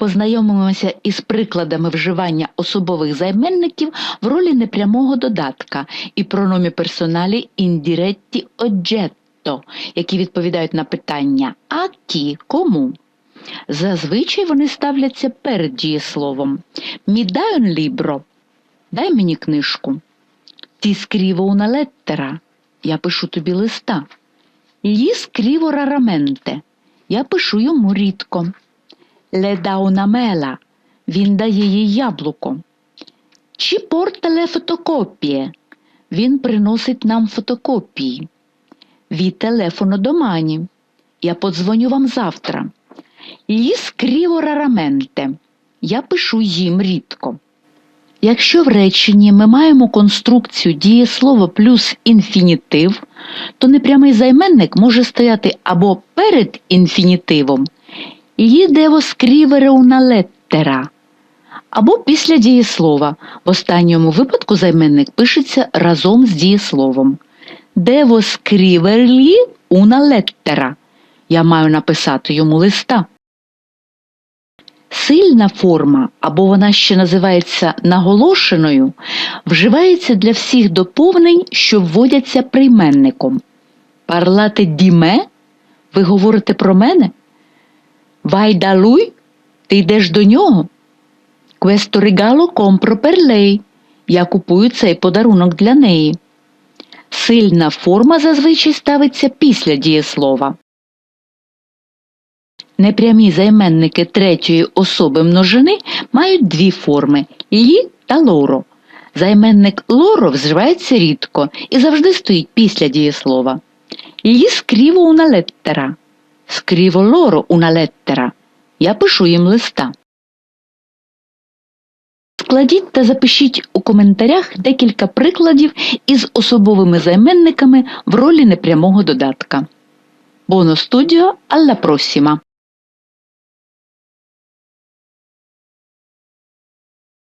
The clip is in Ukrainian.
Познайомимося із прикладами вживання особових займенників в ролі непрямого додатка і прономі персоналі індіретті oggetto, які відповідають на питання «а кі» кому. Зазвичай вони ставляться перед дієсловом. «Mi dai un libro» – дай мені книжку. Ti scrivo una lettera – я пишу тобі листа. Gli scrivo raramente – я пишу йому рідко. Mela – він дає їй яблуко. Porta le fotocopie – він приносить нам фотокопії. Vi telefono domani – я подзвоню вам завтра. Gli scrivo raramente – я пишу їм рідко. Якщо в реченні ми маємо конструкцію дієслово плюс інфінітив, то непрямий займенник може стояти або перед інфінітивом «Gli devo scrivere una lettera» або після дієслова. В останньому випадку займенник пишеться разом з дієсловом. Devo scrivergli una lettera. Я маю написати йому листа. Сильна форма, або вона ще називається наголошеною, вживається для всіх доповнень, що вводяться прийменником. Di me? Ви говорите про мене? Lui? Ти йдеш до нього? Regalo compro per lei. Я купую цей подарунок для неї. Сильна форма зазвичай ставиться після дієслова. Непрямі займенники третьої особи множини мають дві форми лі та лоро. Займенник лоро вживається рідко і завжди стоїть після дієслова. Лі скріво una lettera. Скріво лоро una lettera. Я пишу їм листа. Складіть та запишіть у коментарях декілька прикладів із особовими займенниками в ролі непрямого додатка. Буоно студіо, alla prossima!